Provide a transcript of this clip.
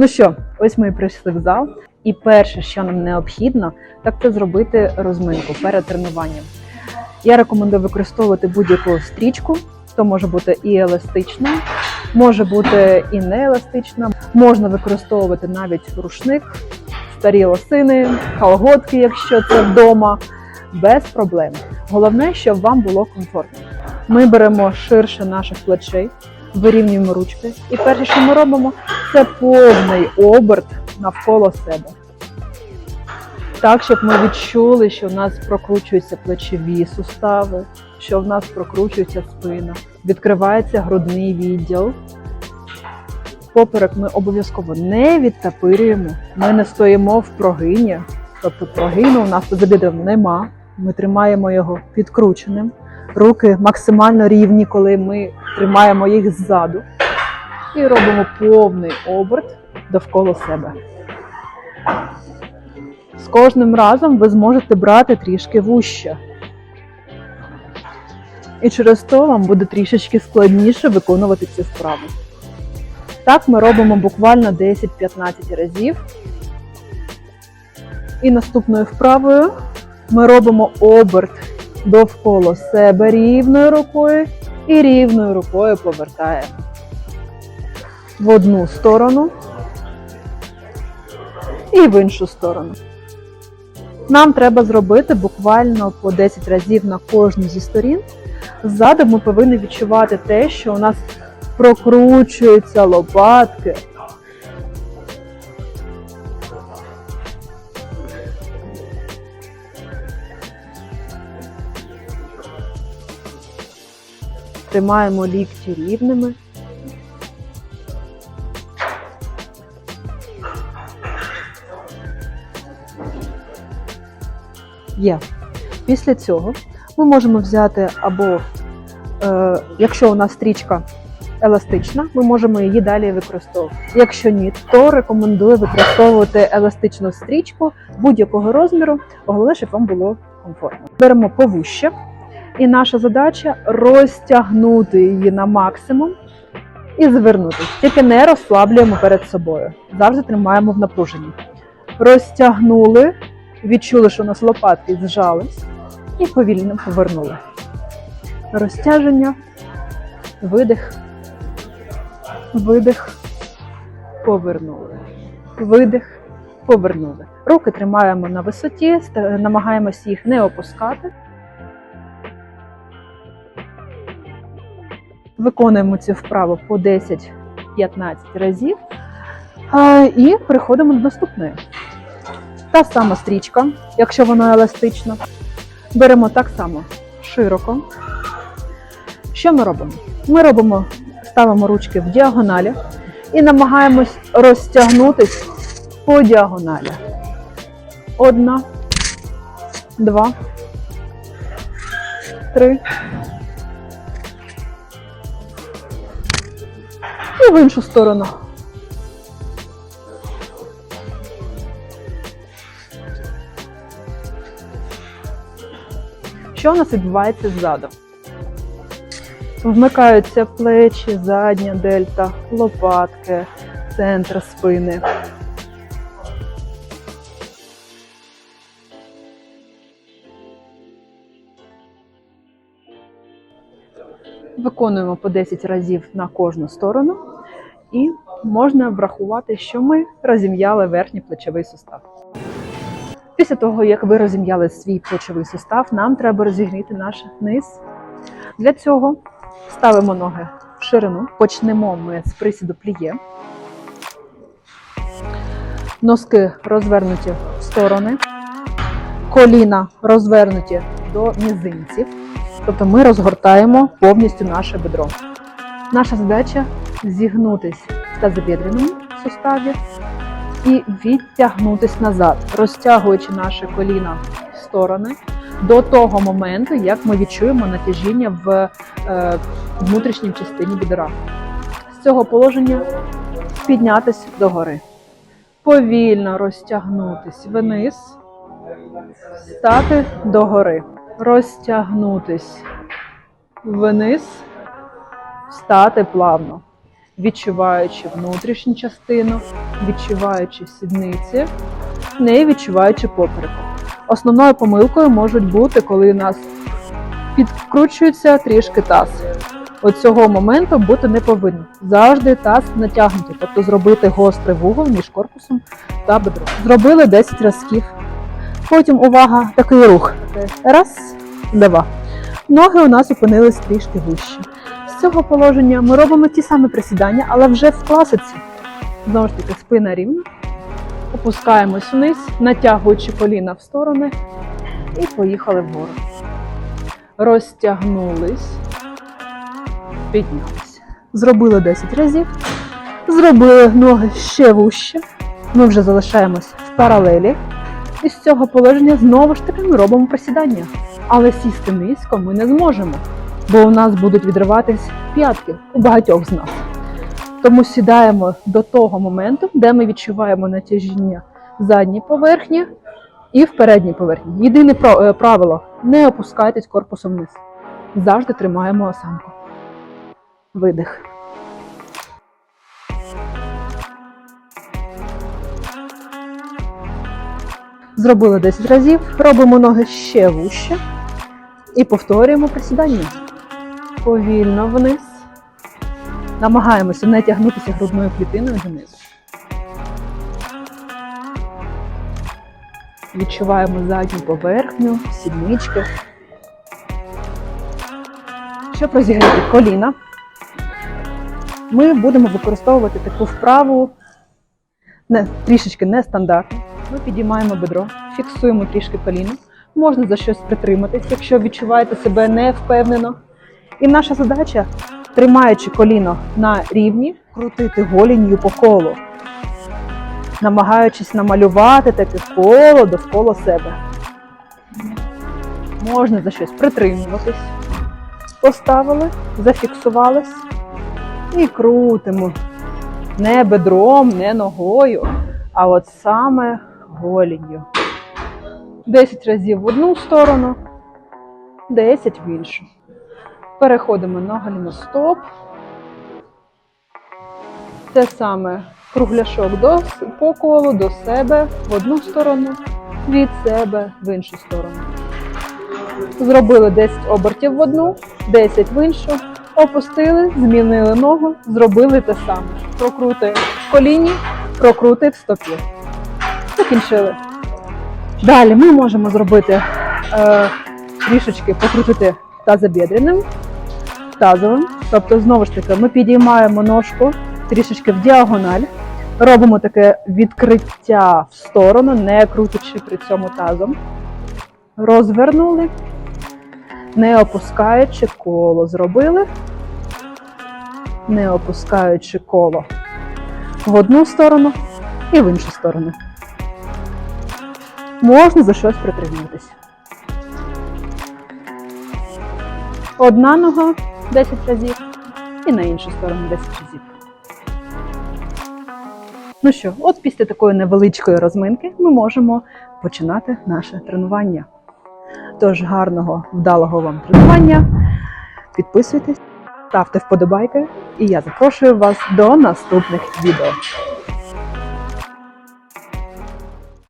Ну що, ось ми і прийшли в зал, і перше, що нам необхідно, так це зробити розминку перед тренуванням. Я рекомендую використовувати будь-яку стрічку, то може бути і еластична, може бути і не еластична. Можна використовувати навіть рушник, старі лосини, колготки, якщо це вдома, без проблем. Головне, щоб вам було комфортно. Ми беремо ширше наших плечей, вирівнюємо ручки, і перше, що ми робимо, це повний оберт навколо себе. Так, щоб ми відчули, що в нас прокручуються плечові сустави, що в нас прокручується спина, відкривається грудний відділ. Поперек ми обов'язково не відтапирюємо, ми не стоїмо в прогині, тобто прогину у нас за бедром нема. Ми тримаємо його підкрученим. Руки максимально рівні, коли ми тримаємо їх ззаду. І робимо повний оберт довкола себе. З кожним разом ви зможете брати трішки вуще. І через то вам буде трішечки складніше виконувати ці вправи. Так ми робимо буквально 10-15 разів. І наступною вправою ми робимо оберт довкола себе рівною рукою і рівною рукою повертаємо в одну сторону і в іншу сторону. Нам треба зробити буквально по 10 разів на кожну зі сторін. Ззаду ми повинні відчувати те, що у нас прокручуються лопатки. Тримаємо лікті рівними. Є. Після цього ми можемо взяти або, е, якщо у нас стрічка еластична, ми можемо її далі використовувати. Якщо ні, то рекомендую використовувати еластичну стрічку будь-якого розміру, головне, вам було комфортно. Беремо повуще, і наша задача розтягнути її на максимум і звернути. Тільки не розслаблюємо перед собою. Завжди тримаємо в напруженні. Розтягнули, відчули, що у нас лопатки зжались, і повільно повернули. Розтяження, видих, видих, повернули. Видих, повернули. Руки тримаємо на висоті, намагаємось їх не опускати. Виконуємо цю вправу по 10-15 разів. І переходимо до наступної. Та сама стрічка, якщо вона еластична. Беремо так само широко. Що ми робимо? Ми робимо, ставимо ручки в діагоналі і намагаємось розтягнутись по діагоналі. Одна, два, три. І в іншу сторону. Що у нас відбувається ззаду? Вмикаються плечі, задня дельта, лопатки, центр спини. Виконуємо по 10 разів на кожну сторону, і можна врахувати, що ми розім'яли верхній плечовий сустав. Після того, як ви розім'яли свій плечовий сустав, нам треба розігріти наш низ. Для цього ставимо ноги в ширину. Почнемо ми з присіду пліє. Носки розвернуті в сторони, коліна розвернуті до мізинців. Тобто ми розгортаємо повністю наше бедро. Наша задача зігнутись в тазобідреному суставі і відтягнутись назад, розтягуючи наше коліна в сторони до того моменту, як ми відчуємо натяжіння в е, внутрішній частині бідра. З цього положення піднятись догори. Повільно розтягнутись вниз, стати догори, розтягнутись вниз, встати плавно. відчуваючи внутрішню частину, відчуваючи сідниці, не відчуваючи попереку. Основною помилкою можуть бути, коли у нас підкручується трішки таз. От цього моменту бути не повинно. Завжди таз натягнутий, тобто зробити гострий вугол між корпусом та бедром. Зробили 10 разків. Потім увага, такий рух. Раз, два. Ноги у нас опинились трішки вище. З цього положення ми робимо ті самі присідання, але вже в класиці. Знову ж таки, спина рівна. Опускаємось вниз, натягуючи коліна в сторони, і поїхали вгору. Розтягнулись, піднялись. Зробили 10 разів. Зробили ноги ще вужче. Ми вже залишаємось в паралелі. І з цього положення знову ж таки ми робимо присідання. Але сісти низько ми не зможемо, бо у нас будуть відриватись п'ятки у багатьох з нас. Тому сідаємо до того моменту, де ми відчуваємо натяжіння задній поверхні і в передній поверхні. Єдине е, правило не опускайтесь корпусом вниз. Завжди тримаємо осанку. Видих. Зробили 10 разів, робимо ноги ще вужче і повторюємо присідання. Повільно вниз. Намагаємося не тягнутися грудною клітиною донизу. Відчуваємо задню поверхню, сіднички. Щоб розігріти коліна, ми будемо використовувати таку вправу не, трішечки нестандартно. Ми підіймаємо бедро, фіксуємо трішки коліно. Можна за щось притриматись, якщо відчуваєте себе невпевнено. І наша задача, тримаючи коліно на рівні, крутити голінню по колу, намагаючись намалювати таке коло довкола себе. Можна за щось притримуватись. Поставили, зафіксувались і крутимо. Не бедром, не ногою, а от саме голінню. 10 разів в одну сторону, 10 в іншу. Переходимо на голеностоп. Те саме кругляшок до, по колу до себе в одну сторону, від себе в іншу сторону. Зробили 10 обертів в одну, 10 в іншу. Опустили, змінили ногу, зробили те саме. Прокрути в коліні, прокрути в стопі. Закінчили. Далі ми можемо зробити е, трішечки покрутити тазобідреним, тазовим. Тобто, знову ж таки, ми підіймаємо ножку трішечки в діагональ, робимо таке відкриття в сторону, не крутячи при цьому тазом. Розвернули, не опускаючи коло зробили, не опускаючи коло в одну сторону і в іншу сторону. Можна за щось притримуватись. Одна нога 10 разів і на іншу сторону 10 разів. Ну що, от після такої невеличкої розминки ми можемо починати наше тренування. Тож гарного, вдалого вам тренування. Підписуйтесь, ставте вподобайки, і я запрошую вас до наступних відео.